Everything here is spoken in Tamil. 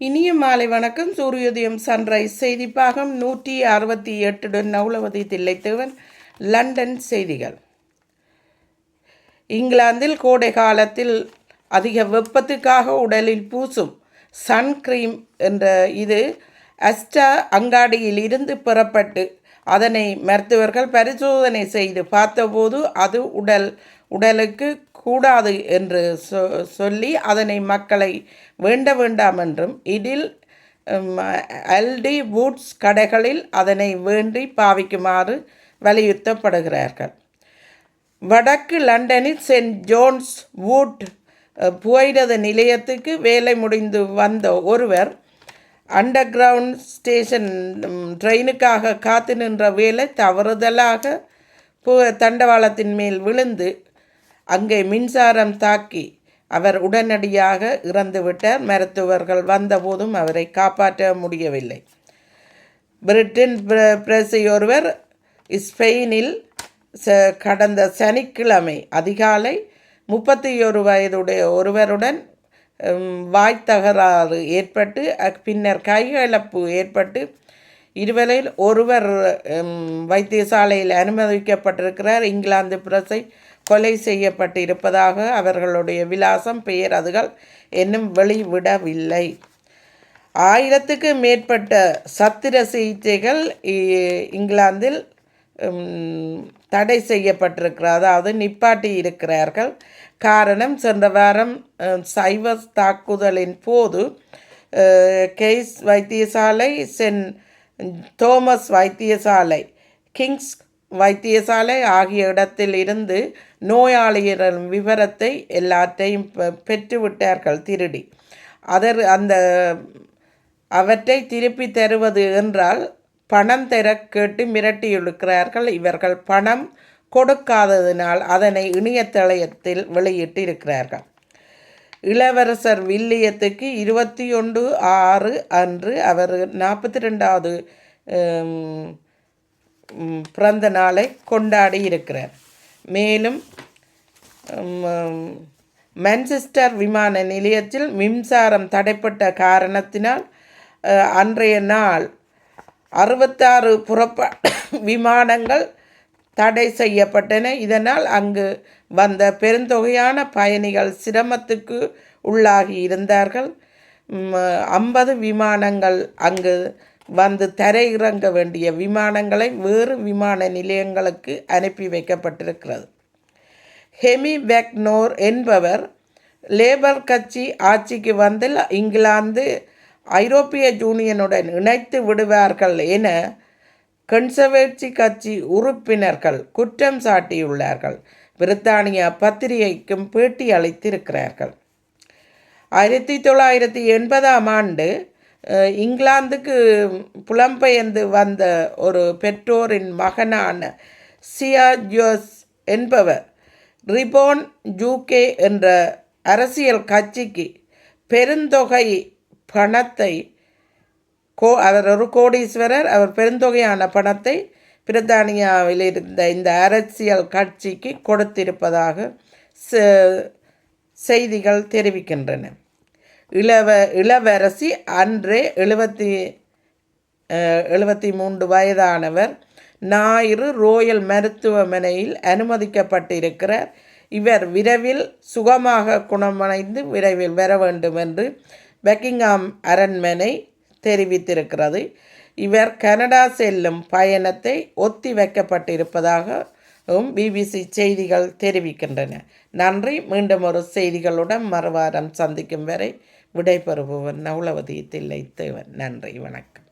இனிய மாலை வணக்கம். சூரியோதயம் சன்ரைஸ் செய்தி பாகம் நூற்றி அறுபத்தி எட்டுடன் நவுலவதி தில்லைத்தேவன் லண்டன் செய்திகள். இங்கிலாந்தில் கோடை காலத்தில் அதிக வெப்பத்துக்காக உடலில் பூசும் சன்கிரீம் என்ற இது அஸ்டா அங்காடியில் இருந்து பெறப்பட்டு அதனை மருத்துவர்கள் பரிசோதனை செய்து பார்த்தபோது அது உடல் உடலுக்கு கூடாது என்று சொ சொல்லி அதனை மக்களை வேண்ட வேண்டாம் என்றும் இதில் எல்டி பூட்ஸ் கடைகளில் அதனை வேண்டி பாவிக்குமாறு வலியுறுத்தப்படுகிறார்கள். வடக்கு லண்டனில் சென்ட் ஜோன்ஸ் வூட் புகையிரத நிலையத்துக்கு வேலை முடிந்து வந்த ஒருவர் அண்டர் கிரவுண்ட் ஸ்டேஷன் ட்ரெயினுக்காக காத்து நின்ற வேலை தவறுதலாக தண்டவாளத்தின் மேல் விழுந்து அங்கே மின்சாரம் தாக்கி அவர் உடனடியாக இறந்துவிட்டார். மருத்துவர்கள் வந்தபோதும் அவரை காப்பாற்ற முடியவில்லை. பிரிட்டன் பிரசை ஒருவர் ஸ்பெயினில் ச கடந்த சனிக்கிழமை அதிகாலை முப்பத்தி ஒரு வயதுடைய ஒருவருடன் வாய்த்தகராறு ஏற்பட்டு பின்னர் கைகலப்பு ஏற்பட்டு இருவரில் ஒருவர் வைத்தியசாலையில் அனுமதிக்கப்பட்டிருக்கிறார். இங்கிலாந்து பிரசை கொலை செய்யப்பட்டு இருப்பதாக அவர்களுடைய விலாசம் பெயர் அதுகள் இன்னும் வெளிவிடவில்லை. ஆயிரத்துக்கு மேற்பட்ட சத்திர சிகிச்சைகள் இங்கிலாந்தில் தடை செய்யப்பட்டிருக்கிறார். அதாவது நிப்பாட்டி இருக்கிறார்கள். காரணம் சென்ற வாரம் சைவ தாக்குதலின் போது கெய்ஸ் வைத்தியசாலை சென் தோமஸ் வைத்தியசாலை கிங்ஸ் வைத்தியசாலை ஆகிய இடத்தில் இருந்து நோயாளியின் விவரத்தை எல்லாத்தையும் பெற்றுவிட்டார்கள் திருடி. அதர் அந்த அவற்றை திருப்பி தருவது என்றால் பணம் தர கேட்டு மிரட்டியிருக்கிறார்கள் இவர்கள் பணம் கொடுக்காததினால் அதனை இணையதளத்தில் வெளியிட்டு இருக்கிறார்கள் இளவரசர் வில்லியத்துக்கு இருபத்தி ஒன்று ஆறு அன்று அவர் நாற்பத்தி ரெண்டாவது பிறந்த நாளை கொண்டாடி இருக்கிறார். மேலும் மான்செஸ்டர் விமான நிலையத்தில் மின்சாரம் தடைப்பட்ட காரணத்தினால் அன்றைய நாள் அறுபத்தாறு புறப்ப விமானங்கள் தடை செய்யப்பட்டன. இதனால் அங்கு வந்த பெருந்தொகையான பயணிகள் சிரமத்துக்கு உள்ளாகி இருந்தார்கள். ஐம்பது விமானங்கள் அங்கு வந்து தரையிறங்க வேண்டிய விமானங்களை வேறு விமான நிலையங்களுக்கு அனுப்பி வைக்கப்பட்டிருக்கிறது. ஹெமி பெக்னோர் என்பவர் லேபர் கட்சி ஆட்சிக்கு வந்து இங்கிலாந்து ஐரோப்பிய யூனியனுடன் இணைத்து விடுவார்கள் என கன்சர்வேட்சி கட்சி உறுப்பினர்கள் குற்றம் சாட்டியுள்ளார்கள். பிரித்தானிய பத்திரிகைக்கும் பேட்டி அளித்திருக்கிறார்கள். ஆயிரத்தி தொள்ளாயிரத்தி எண்பதாம் ஆண்டு இங்கிலாந்துக்கு புலம்பெயர்ந்து வந்த ஒரு பெற்றோரின் மகனான சியா ஜோஸ் என்பவர் ரிபோன் ஜூகே என்ற அரசியல் கட்சிக்கு பெருந்தொகை பணத்தை கோ அவர் ஒரு கோடீஸ்வரர் அவர் பெருந்தொகையான பணத்தை பிரித்தானியாவில் இருந்த இந்த அரசியல் கட்சிக்கு கொடுத்திருப்பதாக செய்திகள் தெரிவிக்கின்றன. இளவ இளவரசி அன்றே எழுபத்தி எழுபத்தி மூன்று வயதானவர் ஞாயிறு ரோயல் மருத்துவமனையில் அனுமதிக்கப்பட்டிருக்கிறார். இவர் விரைவில் சுகமாக குணமடைந்து விரைவில் வர வேண்டும் என்று பெக்கிங்ஹாம் அரண்மனை தெரிவித்திருக்கிறது. இவர் கனடா செல்லும் பயணத்தை ஒத்தி வைக்கப்பட்டிருப்பதாகவும் பிபிசி செய்திகள் தெரிவிக்கின்றன. நன்றி. மீண்டும் ஒரு செய்திகளுடன் மறுவாரம் சந்திக்கும் வரை விடைபெறுபவன் நவுலவதி தில்லை தேவன் நன்றி. வணக்கம்.